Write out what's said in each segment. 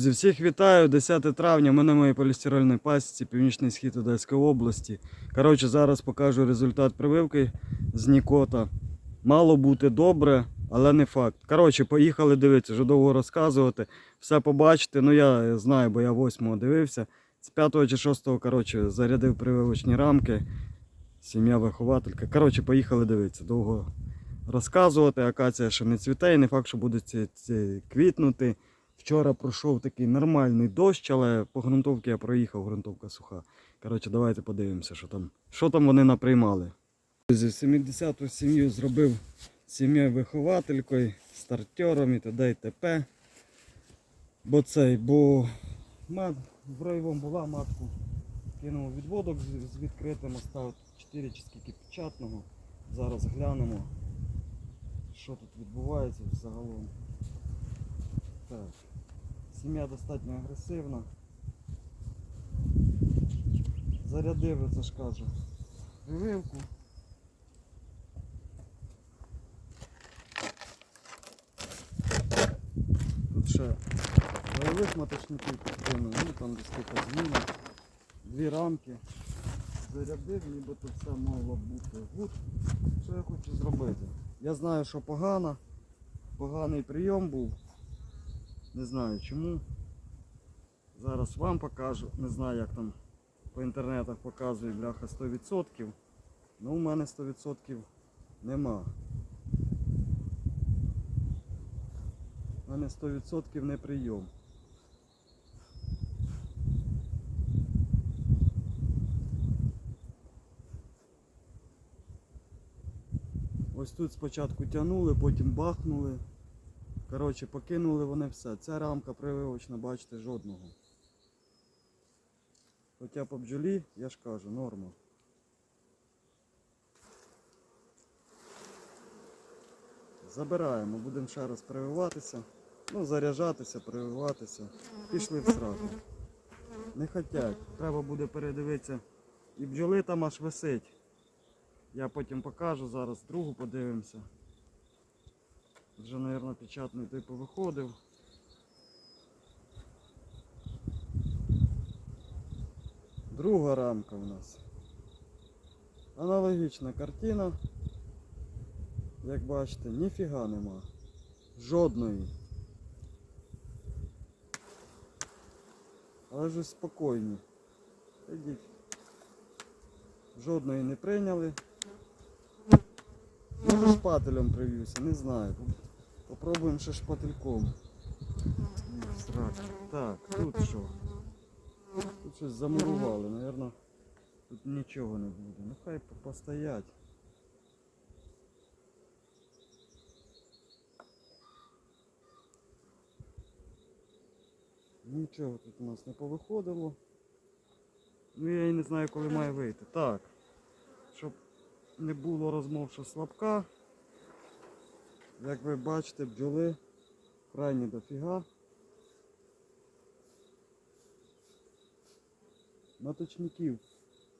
Зі всіх вітаю, 10 травня, ми на моїй полістирольній пасіці, північний схід Одеської області. Коротше, зараз покажу результат прививки з Нікота. Мало бути добре, але не факт. Коротше, поїхали дивитися, вже довго розказувати. Все побачите. Ну я знаю, бо я 8-го дивився. З 5 чи 6 коротше, зарядив прививочні рамки. Сім'я вихователька. Коротше, поїхали дивитися. Довго розказувати. Акація ще не цвіте, і не факт, що буде квітнути. Вчора пройшов такий нормальний дощ, але по ґрунтовці я проїхав, ґрунтовка суха. Коротше, давайте подивимося, що там, що там вони наприймали. В 70-ту сім'ю зробив сім'єю вихователькою, стартером і т.д. і т.п. Бо цей, бо мат, в райвом була матку. Кинув відводок з, відкритим, оставив 4 чи скільки печатного. Зараз глянемо, що тут відбувається загалом. Так. Сім'я достатньо агресивна. Зарядив, це ж кажу, прививку. Тут ще бойових маточників підкинув, ну там десь кілька змін. Дві рамки. Зарядив, нібито все мало бути гуд. Що я хочу зробити? Я знаю, що погано. Поганий прийом був. Не знаю чому. Зараз вам покажу. Не знаю як там по інтернетах показує бляха 100%. Ну у мене 100% нема. У мене 100% не прийом. Ось тут спочатку тягнули, потім бахнули. Коротше, покинули вони все. Ця рамка прививочна, бачите, жодного. Хоча по бджолі, я ж кажу, норма. Забираємо, будемо ще раз прививатися. Ну, заряджатися, прививатися. Пішли в сраку. Не хотять. Треба буде передивитися. І бджоли там аж висить. Я потім покажу, зараз другу подивимося. Вже, мабуть, печатний типу виходив. Друга рамка в нас. Аналогічна картина. Як бачите, ніфіга нема. Жодної. Але ж спокійні. Ідіть. Жодної не прийняли. Може шпателем привівся, не знаю. Попробуємо ще шпательком. Ні. Так, тут що? Тут щось замурували, Наверно, тут нічого не буде. Ну хай постоять. Нічого тут у нас не повиходило. Ну я і не знаю, коли має вийти. Так. Щоб не було розмов, що слабка. Як ви бачите, бджоли крайні дофіга. Маточників,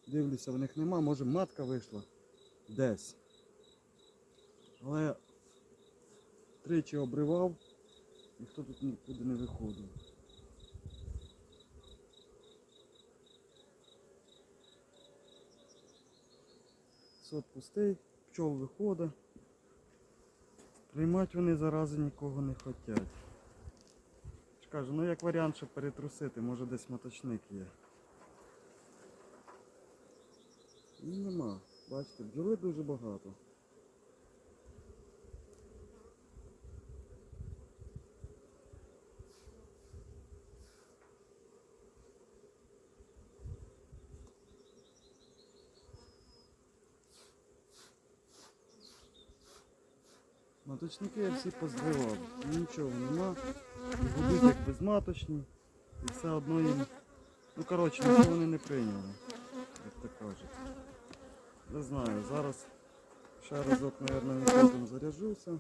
дивлюся, в них нема, може матка вийшла десь. Але тричі обривав, ніхто тут нікуди не виходив. Сот пустий, пчол виходить. Приймати вони зарази нікого не хочуть. Кажу, ну як варіант, щоб перетрусити, може десь моточник є. І нема. Бачите, бджоли дуже багато. Маточники я всі позбивав. Нічого нема. Будуть як безматочні. І все одно їм. Ну коротше, нічого вони не прийняли. Як то кажуть. Не знаю, зараз ще разок, мабуть, нікотом заряджуся.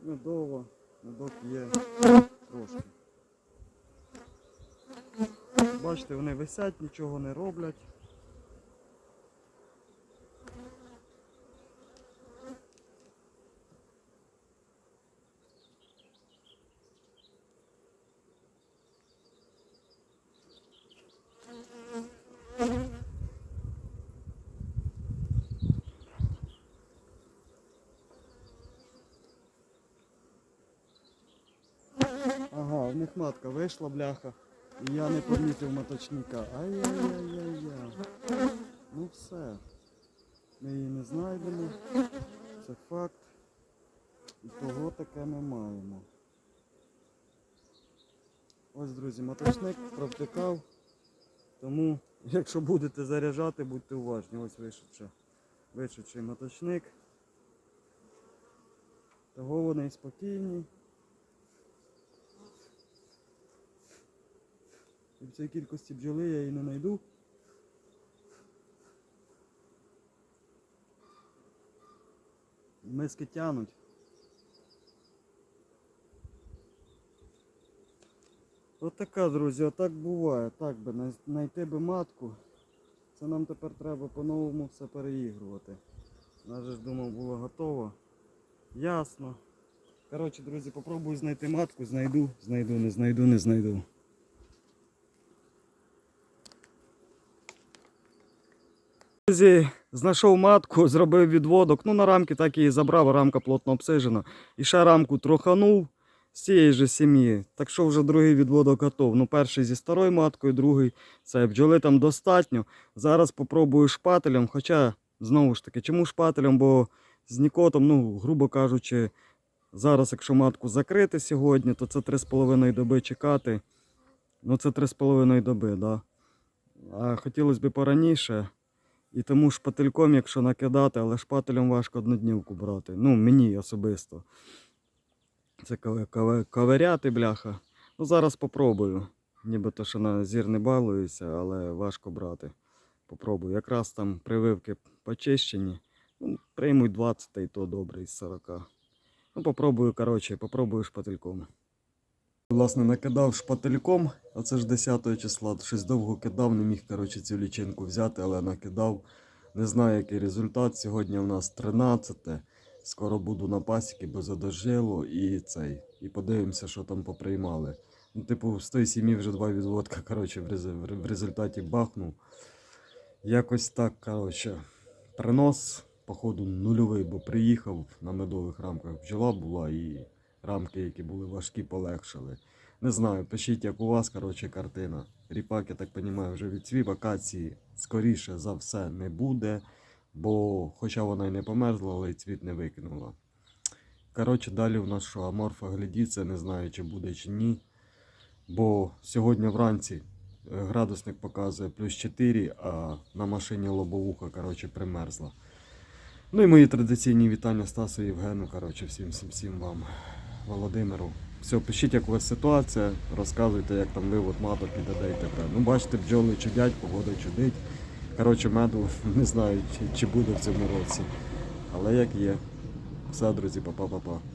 Медово, медок є трошки. Бачите, вони висять, нічого не роблять. Матка вийшла, бляха, і я не помітив моточника. Ай-яй-яй-яй-яй. Ну все. Ми її не знайдемо. Це факт. І того таке ми маємо. Ось, друзі, моточник провтикав. Тому, якщо будете заряджати, будьте уважні. Ось вишедший, вишедший моточник. Того вони спокійні. І в цій кількості бджоли я її не знайду. Миски тянуть. От така, друзі, отак буває. Так би знайти би матку. Це нам тепер треба по-новому все переігрувати. Навіть ж думав було готово. Ясно. Коротше, друзі, попробую знайти матку, знайду, знайду, не знайду, не знайду. Друзі, знайшов матку, зробив відводок. Ну, на рамки так її забрав, рамка плотно обсижена. І ще рамку троханув з цієї ж сім'ї. Так що вже другий відводок готов. Ну, перший зі старою маткою, другий це бджоли там достатньо. Зараз попробую шпателем. Хоча, знову ж таки, чому шпателем? Бо з нікотом, ну, грубо кажучи, зараз, якщо матку закрити сьогодні, то це 3,5 доби чекати. Ну, це 3,5 доби, да. А хотілося б пораніше. І тому шпательком, якщо накидати, але шпателем важко одноднівку брати. Ну, мені особисто. Це каве- каве- ковиряти, бляха. Ну, зараз попробую. Нібито що на зір не балуюся, але важко брати. Попробую. Якраз там прививки почищені. Ну, приймуть 20 та й то добре із 40. Ну, попробую, коротше, попробую шпательком. Власне, накидав шпательком, а це ж 10 числа. Щось довго кидав, не міг коротше, цю лічинку взяти, але накидав. Не знаю, який результат. Сьогодні у нас 13. Скоро буду на пасіки, бо задожило і цей. І подивимося, що там поприймали. Ну, типу, з тої сім'ї вже два відводка, коротше, в рез- в результаті бахнув. Якось так, коротше, принос, походу, нульовий, бо приїхав на медових рамках. Бджола була і рамки, які були важкі, полегшили. Не знаю, пишіть, як у вас, коротше, картина. Ріпак, я так розумію, вже відцвів, акації скоріше за все не буде, бо хоча вона й не померзла, але й цвіт не викинула. Коротше, далі у нас що, аморфа глядіться, не знаю, чи буде, чи ні. Бо сьогодні вранці е, градусник показує плюс 4, а на машині лобовуха, коротше, примерзла. Ну і мої традиційні вітання Стасу і Євгену, коротше, всім, всім, всім вам, Володимиру. Все, пишіть, як у вас ситуація, розказуйте, як там вивод маток і т.д. і т.п. Ну, бачите, бджоли чудять, погода чудить. Коротше, меду не знаю, чи, чи буде в цьому році. Але як є. Все, друзі, па-па-па-па.